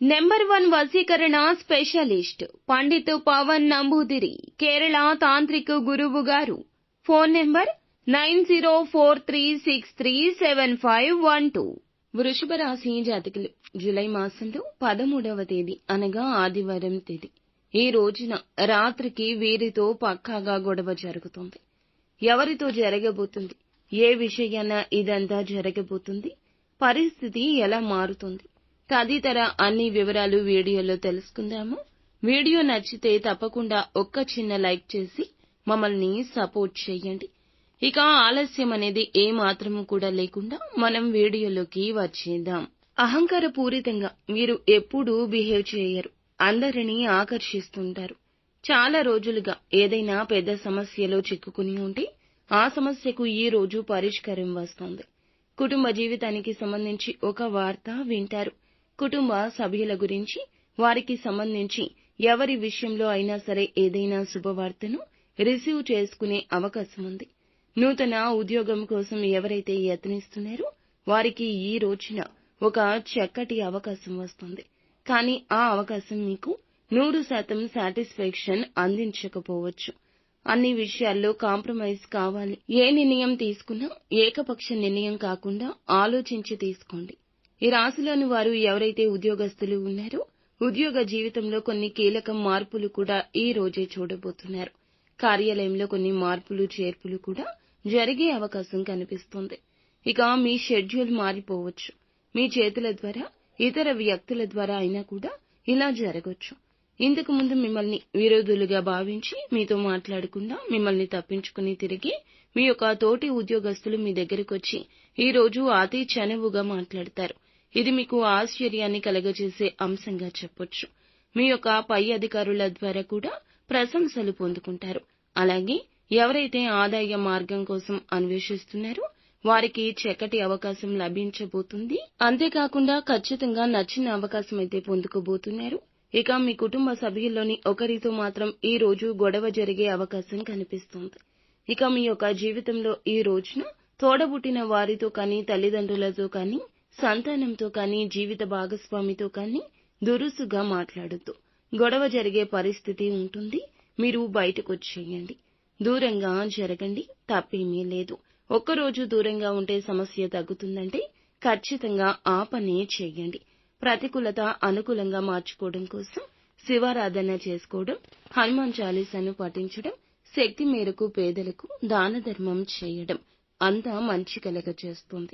Number one వసీకరణ specialist Pandit Pavan Namboodiri Kerala తాంత్రిక గురువు గారు. Phone number nine zero four three six three seven five one two. వృషభ రాశి జాతకులు జూలై మాసంలో పదమూడవ తేదీ అనగా ఆదివారం తేదీ. ఈ రోజున రాత్రికి వీరితో పక్కాగా గొడవ జరుగుతుంది. ఎవరితో జరగబోతుంది? ఏ విషయాన ఇదంతా జరగబోతుంది? పరిస్థితి ఎలా మారుతుంది? తదితర అన్ని వివరాలు వీడియోలో తెలుసుకుందాము. వీడియో నచ్చితే తప్పకుండా ఒక్క చిన్న లైక్ చేసి మమ్మల్ని సపోర్ట్ చేయండి. ఇక ఆలస్యం అనేది ఏ మాత్రము కూడా లేకుండా మనం వీడియోలోకి వచ్చేద్దాం. అహంకార పూరితంగా మీరు ఎప్పుడూ బిహేవ్ చేయరు. అందరినీ ఆకర్షిస్తుంటారు. చాలా రోజులుగా ఏదైనా పెద్ద సమస్యలో చిక్కుకుని ఉంటే ఆ సమస్యకు ఈ రోజు పరిష్కారం వస్తుంది. కుటుంబ జీవితానికి సంబంధించి ఒక వార్త వింటారు. కుటుంబ సభ్యుల గురించి వారికి సంబంధించి ఎవరి విషయంలో అయినా సరే ఏదైనా శుభవార్తను రిసీవ్ చేసుకునే అవకాశం ఉంది. నూతన ఉద్యోగం కోసం ఎవరైతే యత్నిస్తున్నారో వారికి ఈ రోజున ఒక చక్కటి అవకాశం వస్తుంది. కానీ ఆ అవకాశం మీకు నూరు శాతం సాటిస్ఫాక్షన్ అందించకపోవచ్చు. అన్ని విషయాల్లో కాంప్రమైజ్ కావాలి. ఏ నిర్ణయం తీసుకున్నా ఏకపక్ష నిర్ణయం కాకుండా ఆలోచించి తీసుకోండి. ఈ రాశిలోని వారు ఎవరైతే ఉద్యోగస్తులు ఉన్నారో ఉద్యోగ జీవితంలో కొన్ని కీలక మార్పులు కూడా ఈ రోజే చూడబోతున్నారు. కార్యాలయంలో కొన్ని మార్పులు చేర్పులు కూడా జరిగే అవకాశం కనిపిస్తుంది. ఇక మీ షెడ్యూల్ మారిపోవచ్చు. మీ చేతుల ద్వారా ఇతర వ్యక్తుల ద్వారా అయినా కూడా ఇలా జరగొచ్చు. ఇంతకు ముందు మిమ్మల్ని విరోధులుగా భావించి మీతో మాట్లాడకుండా మిమ్మల్ని తప్పించుకుని తిరిగి మీ యొక్క తోటి ఉద్యోగస్తులు మీ దగ్గరకు వచ్చి ఈ రోజు అతి చనువుగా మాట్లాడతారు. ఇది మీకు ఆశ్చర్యాన్ని కలగజేసే అంశంగా చెప్పొచ్చు. మీ యొక్క పై అధికారుల ద్వారా కూడా ప్రశంసలు పొందుకుంటారు. అలాగే ఎవరైతే ఆదాయ మార్గం కోసం అన్వేషిస్తున్నారో వారికి చక్కటి అవకాశం లభించబోతుంది. అంతేకాకుండా ఖచ్చితంగా నచ్చిన అవకాశం అయితే పొందుకోబోతున్నారు. ఇక మీ కుటుంబ సభ్యుల్లోని ఒకరితో మాత్రం ఈ రోజు గొడవ జరిగే అవకాశం కనిపిస్తుంది. ఇక మీ యొక్క జీవితంలో ఈ రోజున తోడబుట్టిన వారితో కానీ తల్లిదండ్రులతో కానీ సంతానంతో కానీ జీవిత భాగస్వామితో కానీ దురుసుగా మాట్లాడొద్దు. గొడవ జరిగే పరిస్థితి ఉంటుంది. మీరు బయటకు వచ్చేయండి దూరంగా జరగండి. తప్పేమీ లేదు. ఒక్కరోజు దూరంగా ఉంటే సమస్య తగ్గుతుందంటే ఖచ్చితంగా ఆ చేయండి. ప్రతికూలత అనుకూలంగా మార్చుకోవడం కోసం శివారాధన చేసుకోవడం హనుమాన్ చాలీసాను పఠించడం శక్తి మేరకు పేదలకు దాన ధర్మం చేయడం అంతా మంచి కలగ చేస్తుంది.